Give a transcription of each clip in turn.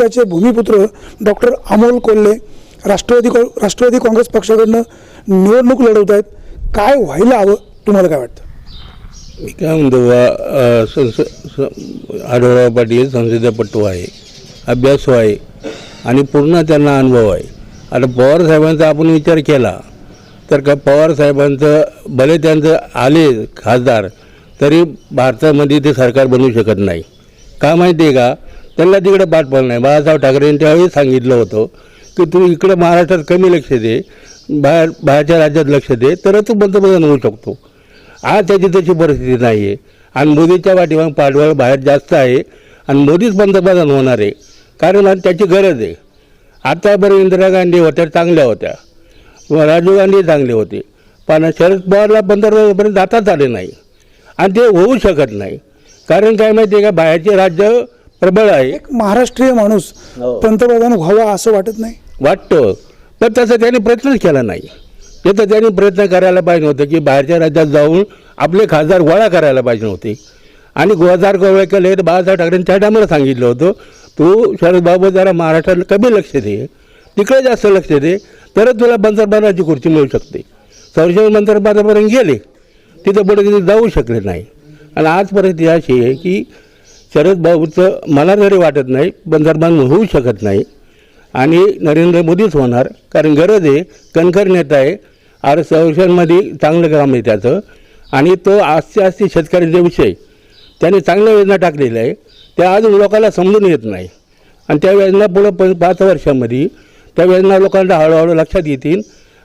तालुक्याचे भूमिपुत्र डॉक्टर अमोल कोल्हे राष्ट्रवादी राष्ट्रवादी काँग्रेस पक्षाकडनं निवडणूक लढवत आहेत. काय व्हायला हवं? तुम्हाला काय वाटतं? मी काय म्हणतो बा संस आढळराव पाटील संसदपटू आहे. अभ्यासू आहे. आणि पूर्ण त्यांना अनुभव आहे. आता पवार साहेबांचा आपण विचार केला तर का पवार साहेबांचं भले त्यांचं आले खासदार तरी भारतामध्ये ते सरकार बनवू शकत नाही. का माहिती आहे का? त्यांना तिकडे पाठवलं नाही. बाळासाहेब ठाकरेंनी त्यावेळी सांगितलं होतं की तुम्ही इकडे महाराष्ट्रात कमी लक्ष दे बाहेर बाहेरच्या राज्यात लक्ष दे तरच तू पंतप्रधान होऊ शकतो. आज त्याची तशी परिस्थिती नाही आहे आणि मोदीच्या पाठीमाग पाठबळ बाहेर जास्त आहे आणि मोदीच पंतप्रधान होणार आहे. कारण आज त्याची गरज आहे. आतापर्यंत इंदिरा गांधी होत्या चांगल्या होत्या. राजीव गांधी चांगले होते. पण शरद पवारला पंतप्रधानपर्यंत जाताच आले नाही. आणि ते होऊ शकत नाही. कारण काय माहिती आहे का बाहेरचे राज्य प्रबळ आहे. एक महाराष्ट्रीय माणूस हो. पंतप्रधान व्हावा असं वाटत नाही? वाटतं. पण तसं त्यांनी प्रयत्नच केला नाही. ते तर त्यांनी प्रयत्न करायला पाहिजे होतं की बाहेरच्या राज्यात जाऊन आपले खासदार गोळा करायला पाहिजे होते. आणि गोळादार गोळा केले तर बाळासाहेब ठाकरेंनी त्या टायमाला सांगितलं होतं तू शरद बाबू जरा महाराष्ट्राला कमी लक्ष दे. तिकडे जास्त लक्ष दे. तरच तुला पंतप्रधानाची खुर्ची मिळू शकते. संशय मंत्रिपदापर्यंत गेले. तिथं पुढे तिथे जाऊ शकले नाही. आणि आज परिस्थिती अशी आहे की शरद भाऊचं मला तरी वाटत नाही पंतप्रधान होऊ शकत नाही. आणि नरेंद्र मोदीच होणार कारण गरज आहे कणखर नेता आहे आर संरक्षणमध्ये चांगलं काम आहे त्याचं. आणि तो आस्ते आस्ते शेतकऱ्याच्या विषय त्याने चांगल्या योजना टाकलेल्या आहे त्या अजून लोकांना समजून येत नाही. आणि त्या योजना पुढं प पाच वर्षामध्ये त्या योजना लोकांना हळूहळू लक्षात येतील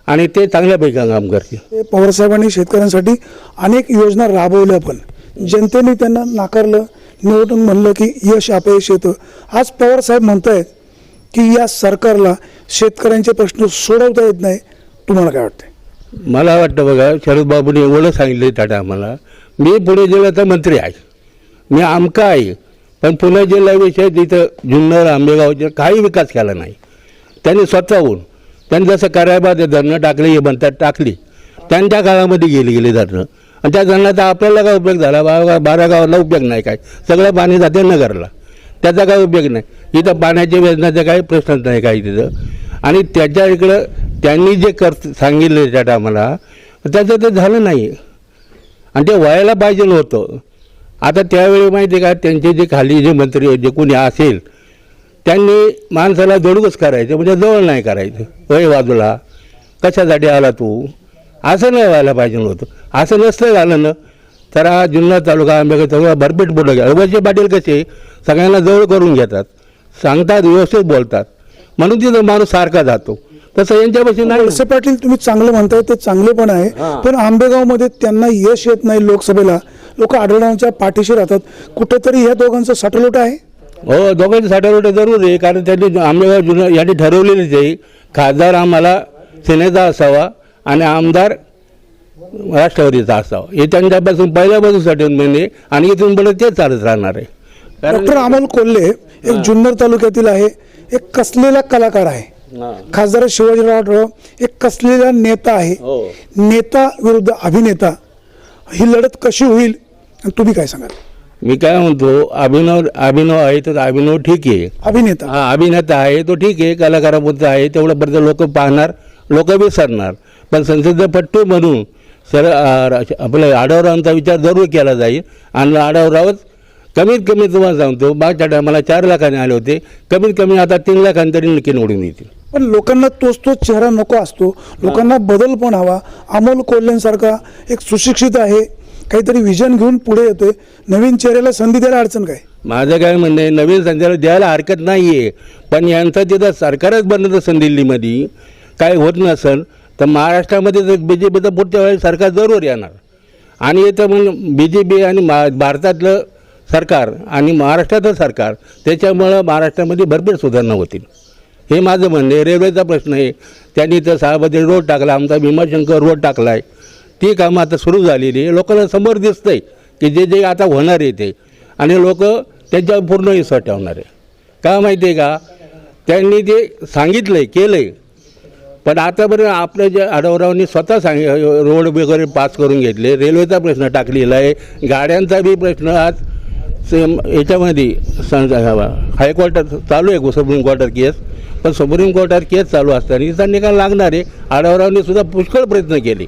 आणि ते चांगल्यापैकी काम करतील. पवारसाहेबांनी शेतकऱ्यांसाठी अनेक योजना राबवल्या पण जनतेने त्यांना नाकारलं निवडून म्हणलं की यश अपयश येतं. आज पवारसाहेब म्हणत आहेत की या सरकारला शेतकऱ्यांचे प्रश्न सोडवता येत नाही. तुम्हाला काय वाटतं मला वाटतं बघा शरद बाबूने एवढं सांगितलं टाटा आम्हाला. मी पुणे जिल्ह्याचा मंत्री आहे. मी आमका आहे. पण पुणे जिल्ह्याविषयी तिथं जुन्नर आंबेगावच्या काही विकास केला नाही. त्यांनी स्वतःहून त्यांनी जसं कार्याबाद धरणं टाकले हे म्हणतात टाकली. त्यांच्या काळामध्ये गेली गेली धरणं. आणि त्या धरणाचा आपल्याला काय उपयोग झाला? बारा बारा गावाला उपयोग नाही काय? सगळं पाणी जाते नगरला. त्याचा काय उपयोग नाही. इथं पाण्याच्या वेदनाचा काही प्रश्नच नाही काही तिथं. आणि त्याच्या इकडं त्यांनी जे कर सांगितलं त्या टायमाला त्याचं ते झालं नाही. आणि ते व्हायला पाहिजे होतं. आता त्यावेळी माहिती आहे का त्यांचे जे खाली जे मंत्री जे कोणी असेल त्यांनी माणसाला दडूकच करायचं म्हणजे जवळ नाही करायचं. वय बाजूला कशासाठी आला तू? असं नाही व्हायला पाहिजे होतं. असं नसतं झालं ना तर हा जुन्नर तालुका आंबेगाव तालुका भरपेट पुढं गेला वळसे पाटील कसे सगळ्यांना जवळ करून घेतात. सांगतात व्यवस्थित बोलतात. म्हणून तिथं माणूस सारखा जातो. तसं यांच्यापाशी नाही. वळसे पाटील तुम्ही चांगलं म्हणताय ते चांगले पण आहे. पण आंबेगावमध्ये त्यांना यश येत नाही लोकसभेला. लोक आढळरावांच्या पाठीशी राहतात. कुठेतरी ह्या दोघांचं सटलोट आहे? हो दोघांची साठारोटे जरूर आहे. कारण त्यांनी आंबेगाव जुन्नर यांनी ठरवलेलीच आहे. खासदार आम्हाला सेनेचा असावा आणि आमदार राष्ट्रवादीचा असावा. हे त्यांच्यापासून पहिल्यापासून सटन महिने आणि इथून पुढे तेच चालत राहणार आहे. डॉक्टर अमोल कोल्हे एक जुन्नर तालुक्यातील आहे. एक कसलेला कलाकार आहे. खासदार शिवाजीराव आढळराव एक कसलेला नेता आहे. हो. नेता विरुद्ध अभिनेता. ही लढत कशी होईल? तुम्ही काय सांगाल? मी काय म्हणतो अभिनव अभिनव आहे तर अभिनव ठीक आहे. अभिनेता. हा अभिनेता आहे तो ठीक आहे कलाकारापुरता आहे तेवढ्यापर्यंत लोक पाहणार लोक विसरणार. पण संसदपट्टू म्हणून सर आ, रा- आपलं आढावरावांचा विचार जरूर केला जाईल. आणि आढावरावच कमीत कमी तुम्हाला सांगतो मागच्या टायमाला चार लाखाने आले होते. कमीत कमी आता तीन लाखांनी तरी नक्की निवडून येतील. पण लोकांना तोच तोच चेहरा नको असतो. लोकांना बदल पण हवा. अमोल कोल्हेंसारखा एक सुशिक्षित आहे. काहीतरी विजन घेऊन पुढे येतोय. नवीन चेहऱ्याला संधी द्यायला अडचण काय? माझं काय म्हणणं आहे नवीन संचालक द्यायला हरकत नाही आहे पण यांचं तिथं सरकारच बनत असेल दिल्लीमध्ये काय होत नसेल तर महाराष्ट्रामध्ये जर बी जे पीचं पुढच्या वेळेस सरकार जरूर येणार. आणि येतं मग बी जे पी आणि मा भारतातलं सरकार आणि महाराष्ट्रातलं सरकार त्याच्यामुळं महाराष्ट्रामध्ये भरपूर सुधारणा होतील. हे माझं म्हणणं आहे. रेल्वेचा प्रश्न आहे. त्यांनी तर सहामध्ये रोड टाकला आमचा भीमाशंकर रोड टाकला आहे ती कामं आता सुरू झालेली आहे. लोकांना समोर दिसतं आहे की जे जे आता होणार आहे ते. आणि लोक त्यांच्यावर पूर्ण विश्वास ठेवणार आहे. का माहिती आहे का? त्यांनी ते सांगितलं आहे केलं आहे पण आतापर्यंत आपलं जे आढावरावांनी स्वतः सांग रोड वगैरे पास करून घेतले रेल्वेचा प्रश्न टाकलेला आहे गाड्यांचा बी प्रश्न आज सेम याच्यामध्ये सं हायकोर्टात चालू आहे सुप्रीम कोर्टात केस पण सुप्रीम कोर्टात केस चालू असताना तिचा निकाल लागणार आहे. आढावरावने सुद्धा पुष्कळ प्रयत्न केले.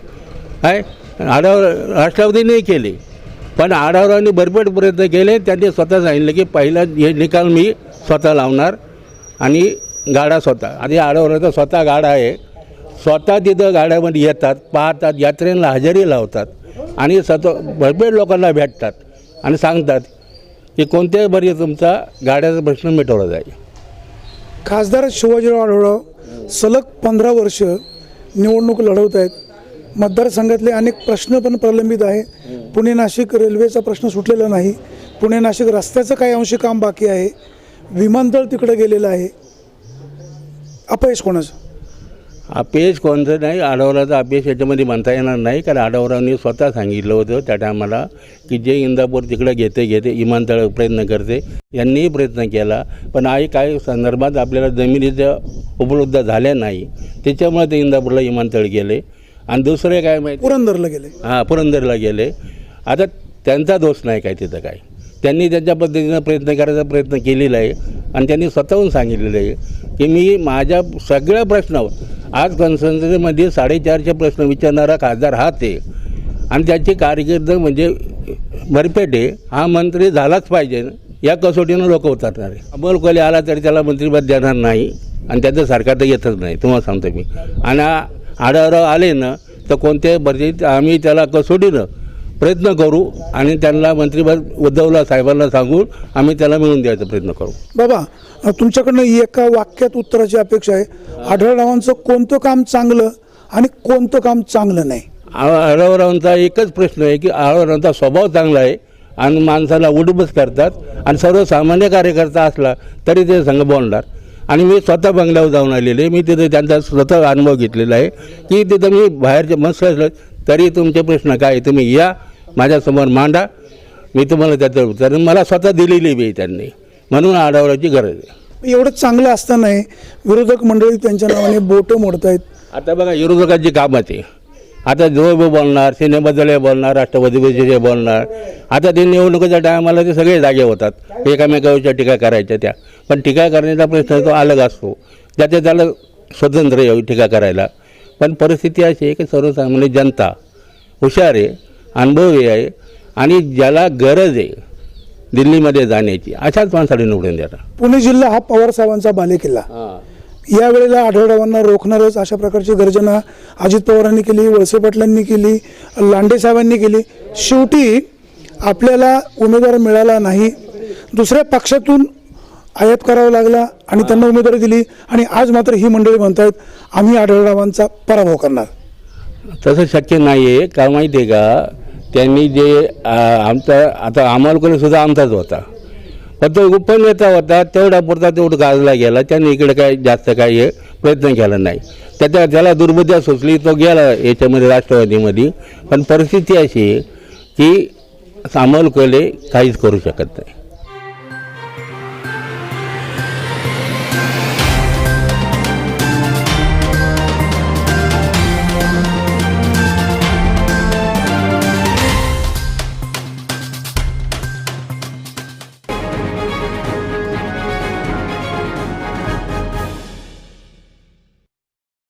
काय आढाव नाही केले. पण आढावरावने भरपूर प्रयत्न केले त्यांनी स्वतः सांगितलं की पहिला हे निकाल मी स्वतः लावणार आणि गाडा स्वतः. आणि तर स्वतः गाडा आहे. स्वतः तिथं गाड्यामध्ये येतात पाहतात यात्रेला हजेरी लावतात आणि स्वतः भरपूर लोकांना भेटतात आणि सांगतात की कोणत्याही बरी तुमचा गाड्याचा प्रश्न मिटवला जाईल. खासदार शिवाजीराव आढळराव सलग पंधरा वर्ष निवडणूक लढवत आहेत. मतदारसंघातले अनेक प्रश्न पण प्रलंबित आहे. पुणे नाशिक रेल्वेचा प्रश्न सुटलेला नाही. पुणे नाशिक रस्त्याचं काही अंशी काम बाकी आहे. विमानतळ तिकडे गेलेलं आहे. अपयश कोणाचं? अपयश कोणतं नाही आढावराचं अपयश याच्यामध्ये म्हणता येणार नाही कारण आढावरांनी स्वतः सांगितलं होतं त्या टायमाला की जे इंदापूर तिकडे घेते घेते विमानतळ प्रयत्न करते यांनीही प्रयत्न केला. पण आई काही संदर्भात आपल्याला जमिनीच्या उपलब्ध झाल्या नाही त्याच्यामुळे ते इंदापूरला विमानतळ गेले. आणि दुसरे काय माहिती? पुरंदरला गेले. हां पुरंदरला गेले. आता त्यांचा दोष नाही काय तिथं काय? त्यांनी त्यांच्या पद्धतीनं प्रयत्न करायचा प्रयत्न केलेला आहे आणि त्यांनी स्वतःहून सांगितलेलं आहे की मी माझ्या सगळ्या प्रश्नावर आज संसदेमध्ये साडेचारशे प्रश्न विचारणारा खासदार हाच आहे. आणि त्याची कारकीर्द म्हणजे भरपेट आहे हा मंत्री झालाच पाहिजे या कसोटीनं लोक उतरणार आहे. अमोल कोले आला तरी त्याला मंत्रिपद देणार नाही आणि त्याचं सरकार तर येतच नाही तुम्हाला सांगतो मी. आणि आढावराव आले ना तर कोणत्याही परिस्थितीत आम्ही त्याला कसोटीनं प्रयत्न करू आणि त्यांना मंत्रिपद उद्धवला साहेबांना सांगून आम्ही त्याला मिळून द्यायचा प्रयत्न करू. बाबा तुमच्याकडनं एका वाक्यात उत्तराची अपेक्षा आहे. आढळरावांचं कोणतं काम चांगलं आणि कोणतं काम चांगलं नाही? आळवरावांचा एकच प्रश्न आहे की आळवरावांचा स्वभाव चांगला आहे आणि माणसाला उडबस करतात आणि सर्वसामान्य कार्यकर्ता असला तरी ते संघ बोलणार. आणि मी स्वतः बंगल्यावर जाऊन आलेले मी तिथे त्यांचा स्वतः अनुभव घेतलेला आहे की तिथं मी बाहेरचे मस्त असलं तरी तुमचे प्रश्न काय तुम्ही या. माझ्यासमोर मांडा. मी तुम्हाला त्याचं उत्तर मला स्वतः दिलेली बी आहे त्यांनी. म्हणून आढावण्याची गरज आहे. एवढं चांगलं असतानाही विरोधक मंडळी त्यांच्या नावाने बोटं मोडतायत. आता बघा विरोधकांची कामं ते. आता जो बोलणार सेनेबद्दल बोलणार राष्ट्रवादीविषयी बोलणार. आता ते निवडणुकीच्या टायमाला ते सगळे जागे होतात. एकामेकावरच्या टीका करायच्या त्या. पण टीका करण्याचा प्रश्न तो अलग असतो. त्याचे त्याला स्वतंत्र आहे टीका करायला. पण परिस्थिती अशी आहे की सर्वसामान्य जनता हुशार आहे. अनुभवी आहे आणि ज्याला गरज आहे दिल्लीमध्ये जाण्याची अशाच माणसाला निवडून देणार पुणे जिल्हा हा पवार साहेबांचा बालेकिल्ला. यावेळेला आढळरावांना रोखणारच अशा प्रकारची गर्जना अजित पवारांनी केली वळसे पाटलांनी केली लांडे साहेबांनी केली. शेवटी आपल्याला उमेदवार मिळाला नाही. दुसऱ्या पक्षातून आयात करावा लागला आणि त्यांना उमेदवारी दिली आणि आज मात्र ही मंडळी म्हणतायत आम्ही आढळरावांचा पराभव करणार. तसं शक्य नाही आहे का माहिती आहे का त्यांनी जे आमचा आता आम्हाला सुद्धा आमचाच होता. पण तो उपनेता होता तेवढा पुरता तेवढं गाजला गेला. त्याने इकडे काय जास्त काही हे प्रयत्न केला नाही. त्याच्या त्याला दुर्बुद्ध्या सुचली तो गेला याच्यामध्ये राष्ट्रवादीमध्ये. पण परिस्थिती अशी आहे की अमोल कोले काहीच करू शकत नाही.